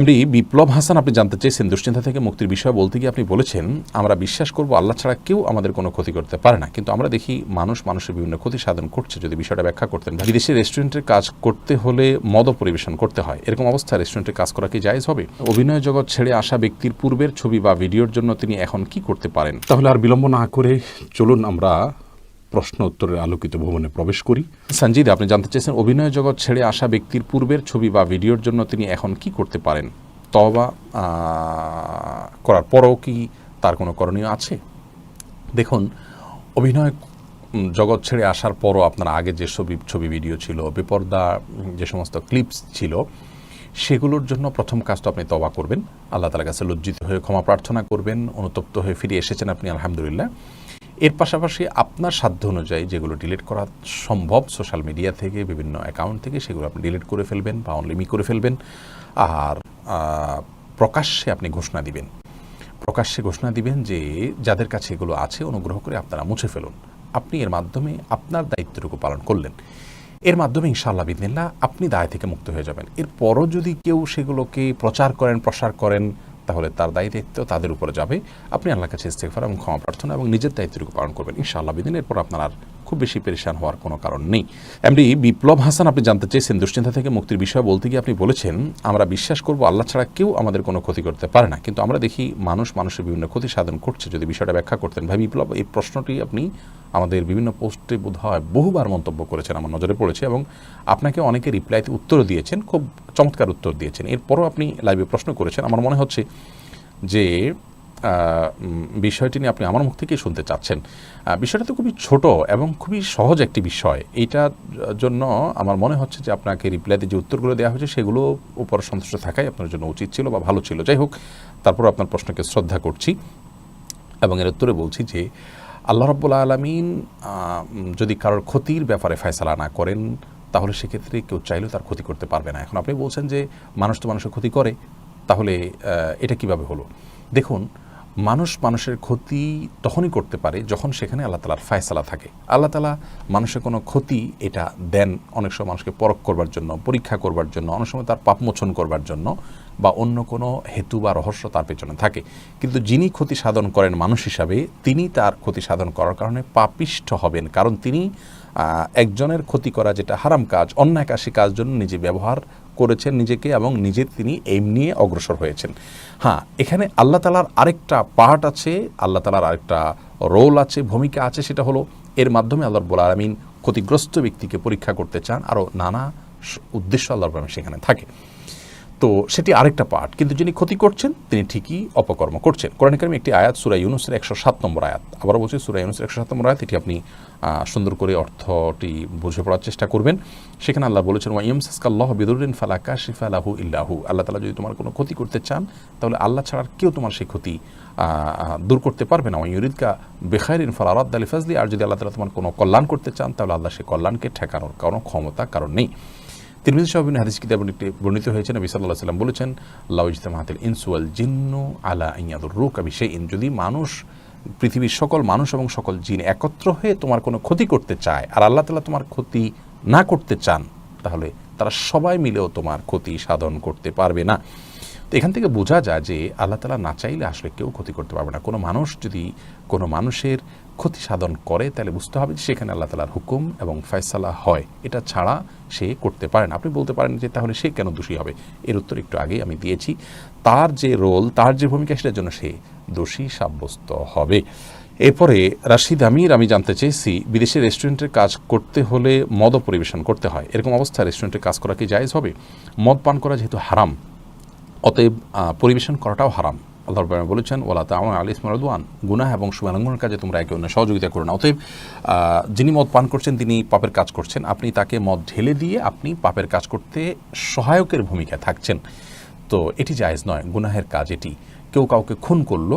MD বিপ্লব হাসান, আপনি জানতে চেয়েছেন দুশ্চিন্তা থেকে মুক্তির বিষয় বলতে গিয়ে আপনি বলেছেন, আমরা বিশ্বাস করব আল্লাহ ছাড়া কেউ আমাদের কোনো ক্ষতি করতে পারে না। কিন্তু আমরা দেখি মানুষ মানুষের বিভিন্ন ক্ষতি সাধন করছে। যদি বিষয়টা ব্যাখ্যা করতেন বিদেশি রেস্টুরেন্টের কাজ করতে হলে মদ পরিবেশন করতে হয়। এরকম অবস্থায় রেস্টুরেন্টে কাজ করা কি জায়েজ হবে? অভিনয় জগৎ ছেড়ে আসা ব্যক্তির পূর্বের ছবি বা ভিডিওর জন্য তিনি এখন কি করতে পারেন? তাহলে আর বিলম্ব না করে চলুন আমরা প্রশ্ন উত্তরের আলোকিত ভবনে প্রবেশ করি। সঞ্জিদ আপনি জানতে চেয়েছেন অভিনয় জগৎ ছেড়ে আসা ব্যক্তির পূর্বের ছবি বা ভিডিওর জন্য তিনি এখন কি করতে পারেন? তবা করার পরও কি তার কোনো করণীয় আছে? দেখুন, অভিনয় জগৎ ছেড়ে আসার পরও আপনার আগে যে ছবি ছবি ভিডিও ছিল, বেপর্দা, যে সমস্ত ক্লিপস ছিল, সেগুলোর জন্য প্রথম কাজটা আপনি তবা করবেন। আল্লাহ তালার কাছে লজ্জিত হয়ে ক্ষমা প্রার্থনা করবেন, অনুতপ্ত হয়ে ফিরে এসেছেন আপনি, আলহামদুলিল্লাহ। এর পাশাপাশি আপনার সাধ্য অনুযায়ী যেগুলো ডিলিট করা সম্ভব সোশ্যাল মিডিয়া থেকে, বিভিন্ন অ্যাকাউন্ট থেকে, সেগুলো আপনি ডিলিট করে ফেলবেন বা অনলিমি করে ফেলবেন। আর প্রকাশ্যে আপনি ঘোষণা দিবেন। প্রকাশ্যে ঘোষণা দিবেন যে যাদের কাছে এগুলো আছে, অনুগ্রহ করে আপনারা মুছে ফেলুন। আপনি এর মাধ্যমে আপনার দায়িত্বটুকু পালন করলেন। এর মাধ্যমে ইনশাআল্লাহ বিদিনিল্লাহ আপনি দায় থেকে মুক্ত হয়ে যাবেন। এরপরও যদি কেউ সেগুলোকে প্রচার করেন, প্রসার করেন তাহলে তার দায়ী দায়িত্ব তাদের উপরে যাবে। আপনি আল্লাহ কাছে ইস্তেকফার এবং ক্ষমা প্রার্থনা এবং নিজের দায়িত্বটুকু পালন করবেন। ইনশাআল্লাহ বিদিন, এরপর আপনার আর খুব বেশি পেরেশান হওয়ার কোনো কারণ নেই। এমনি বিপ্লব হাসান, আপনি জানতে চেয়েছেন দুশ্চিন্তা থেকে মুক্তির বিষয় বলতে গিয়ে আপনি বলেছেন, আমরা বিশ্বাস করব আল্লাহ ছাড়া কেউ আমাদের কোনো ক্ষতি করতে পারে না। কিন্তু আমরা দেখি মানুষ মানুষের বিভিন্ন ক্ষতি সাধন করছে। যদি বিষয়টা ব্যাখ্যা করতেন, ভাই বিপ্লব, এই প্রশ্নটি আপনি আমাদের বিভিন্ন পোস্টে বোধ হয় বহুবার মন্তব্য করেছেন, আমার নজরে পড়েছে এবং আপনাকে অনেকে রিপ্লাইতে উত্তর দিয়েছেন, খুব চমৎকার উত্তর দিয়েছেন। এরপরও আপনি লাইভে প্রশ্ন করেছেন। আমার মনে হচ্ছে যে বিষয়টি নিয়ে আপনি আমার মুখ থেকেই শুনতে চাচ্ছেন। বিষয়টা তো খুবই ছোট এবং খুবই সহজ একটি বিষয়। এইটার জন্য আমার মনে হচ্ছে যে আপনাকে রিপ্লাইতে যে উত্তরগুলো দেওয়া হয়েছে সেগুলো উপর সন্তুষ্ট থাকাই আপনার জন্য উচিত ছিল বা ভালো ছিল। যাই হোক, তারপর আপনার প্রশ্নকে শ্রদ্ধা করছি এবং এর উত্তরে বলছি যে, আল্লাহ রব্বুল আলমিন যদি কারোর ক্ষতির ব্যাপারে ফয়সালা না করেন, তাহলে সেক্ষেত্রে কেউ চাইলেও তার ক্ষতি করতে পারবে না। এখন আপনি বলছেন যে, মানুষ তো মানুষের ক্ষতি করে, তাহলে এটা কীভাবে হলো? দেখুন মানুষ মানুষের ক্ষতি তখনই করতে পারে যখন সেখানে আল্লাহ তালার ফায়সালা থাকে। আল্লাহ তালা মানুষের কোনো ক্ষতি এটা দেন অনেক সময় মানুষকে পরখ করবার জন্য, পরীক্ষা করবার জন্য, অনেক সময় তার পাপমোচন করবার জন্য বা অন্য কোনো হেতু বা রহস্য তার পেছনে থাকে। কিন্তু যিনি ক্ষতি সাধন করেন মানুষ হিসাবে, তিনি তার ক্ষতি সাধন করার কারণে পাপিষ্ঠ হবেন। কারণ তিনি একজনের ক্ষতি করা যেটা হারাম কাজ, অন্যায় কাজ সে কাজ জন্য নিজে ব্যবহার করেছেন নিজেকে এবং নিজে তিনি এম নিয়ে অগ্রসর হয়েছেন। হ্যাঁ এখানে আল্লাহ তালার আরেকটা পার্ট আছে, আল্লাহ তালার আরেকটা রোল আছে, ভূমিকা আছে, সেটা হলো এর মাধ্যমে আল্লাহ রব্বুল আলমিন ক্ষতিগ্রস্ত ব্যক্তিকে পরীক্ষা করতে চান আরও নানা উদ্দেশ্য আল্লাহ রব্বুল আলামিন সেখানে থাকে। তো সেটি আরেকটা পার্ট কিন্তু যিনি ক্ষতি করছেন, তিনি ঠিকই অপকর্ম করছেন। কোরআন কারিমে একটি আয়াত, সুরা ইউনুসের একশো সাত নম্বর আয়াত। আবার বলছি, সুরা ইউনুসের একশো সাত নম্বর আয়াত, এটি আপনি সুন্দর করে অর্থটি বুঝে পড়ার চেষ্টা করবেন। সেখানে আল্লাহ বলেছেন ওয়াইম সাসকাল্লাহ বিদুরিন ফালাকা শিফা লাহু ইল্লাহু আল্লাহ তালা যদি তোমার কোনো ক্ষতি করতে চান, তাহলে আল্লাহ ছাড়া কেউ তোমার সেই ক্ষতি দূর করতে পারবে না। ওয়ুরিদকা বেখাইরিন ফালারাদ আলী ফাজলি আর যদি আল্লাহ তালা তোমার কোনো কল্যাণ করতে চান, তাহলে আল্লাহ সেই কল্যাণকে ঠেকানোর কোনো ক্ষমতা কারণ নেই। তিরমিজি সাহেবিন হাদিস কিতাব বর্ণিত হয়েছে নবী সাল্লাহ সাল্লাম বলেছেন লাউজিতাম হাতের ইনসুয়াল জিন্ন আলা ইয়াদুর রুক আবি সেই যদি মানুষ, পৃথিবীর সকল মানুষ এবং সকল জিন একত্র হয়ে তোমার কোনো ক্ষতি করতে চায়, আর আল্লাহ তালা তোমার ক্ষতি না করতে চান, তাহলে তারা সবাই মিলেও তোমার ক্ষতি সাধন করতে পারবে না। তো এখান থেকে বোঝা যায় যে আল্লাহ তালা না চাইলে আসলে কেউ ক্ষতি করতে পারবে না। কোনো মানুষ যদি কোনো মানুষের ক্ষতি সাধন করে, তাহলে বুঝতে হবে যে সেখানে আল্লাহ তালার হুকুম এবং ফয়সালা হয়। এটা ছাড়া সে করতে পারে না। আপনি বলতে পারেন যে তাহলে সে কেন দোষী হবে? এর উত্তর একটু আগেই আমি দিয়েছি। তার যে রোল, তার যে ভূমিকা, সেটার জন্য সে দোষী সাব্যস্ত হবে। এরপরে রাশিদ আমির, আমি জানতে চেয়েছি, বিদেশে রেস্টুরেন্টের কাজ করতে হলে মদও পরিবেশন করতে হয়। এরকম অবস্থায় রেস্টুরেন্টে কাজ করা কি জায়েজ হবে? মদ পান করা যেহেতু হারাম অতএব পরিবেশন করাটাও হারাম। আল্লাহ রব্বুল বলেছেন ওলা তামন আলী ইসমারদওয়ান গুনাহ এবং সুমালঙ্ঘনের কাজে তোমরা একে অন্যের সহযোগিতা করো না। অতএব যিনি মদ পান করছেন, তিনি পাপের কাজ করছেন। আপনি তাকে মদ ঢেলে দিয়ে আপনি পাপের কাজ করতে সহায়কের ভূমিকায় থাকছেন। তো এটি জায়েজ নয়, গুনাহের কাজ এটি। কেউ কাউকে খুন করল,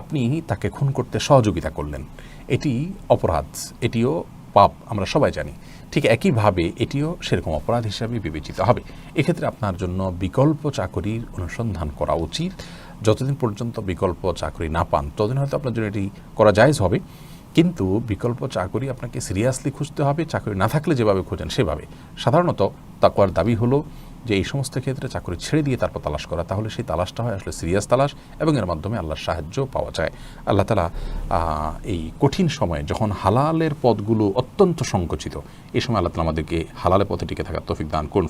আপনি তাকে খুন করতে সহযোগিতা করলেন। এটি অপরাধ, এটিও পাপ আমরা সবাই জানি, ঠিক একইভাবে এটিও সেরকম অপরাধ হিসাবে বিবেচিত হবে। এক্ষেত্রে আপনার জন্য বিকল্প চাকরির অনুসন্ধান করা উচিত। যতদিন পর্যন্ত বিকল্প চাকরি না পান, ততদিন হয়তো আপনার জন্য এটি করা যায়জ হবে। কিন্তু বিকল্প চাকরি আপনাকে সিরিয়াসলি খুঁজতে হবে, চাকরি না থাকলে যেভাবে খোঁজেন সেভাবে। সাধারণত তাকুয়ার দাবি হলো যে এই সমস্ত ক্ষেত্রে চাকরি ছেড়ে দিয়ে তারপর তালাশ করা, তাহলে সেই তালাশটা হয় আসলে সিরিয়াস তালাশ এবং এর মাধ্যমে আল্লাহর সাহায্য পাওয়া যায়। আল্লাহ তালা এই কঠিন সময়ে যখন হালালের পদগুলো অত্যন্ত সংকুচিত, এই সময় আল্লাহ তালা আমাদেরকে হালালের পথে টিকে থাকার তফিক দান করুন।